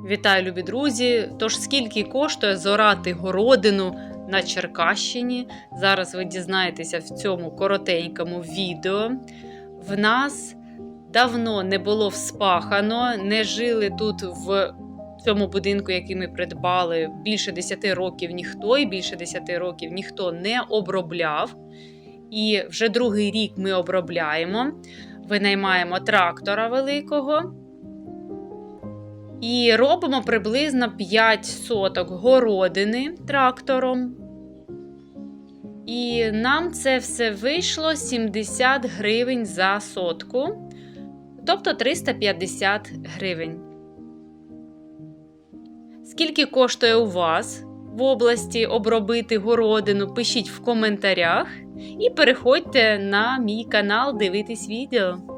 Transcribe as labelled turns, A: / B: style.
A: Вітаю, любі друзі! Тож скільки коштує зорати городину на Черкащині? Зараз ви дізнаєтеся в цьому коротенькому відео. В нас давно не було вспахано, не жили тут в цьому будинку, який ми придбали, більше 10 років ніхто, і більше 10 років ніхто не обробляв. І вже другий рік ми обробляємо. Винаймаємо трактора великого. І робимо приблизно 5 соток городини трактором. І нам це все вийшло 70 гривень за сотку, тобто 350 гривень. Скільки коштує у вас в області обробити городину? Пишіть в коментарях і переходьте на мій канал дивитись відео.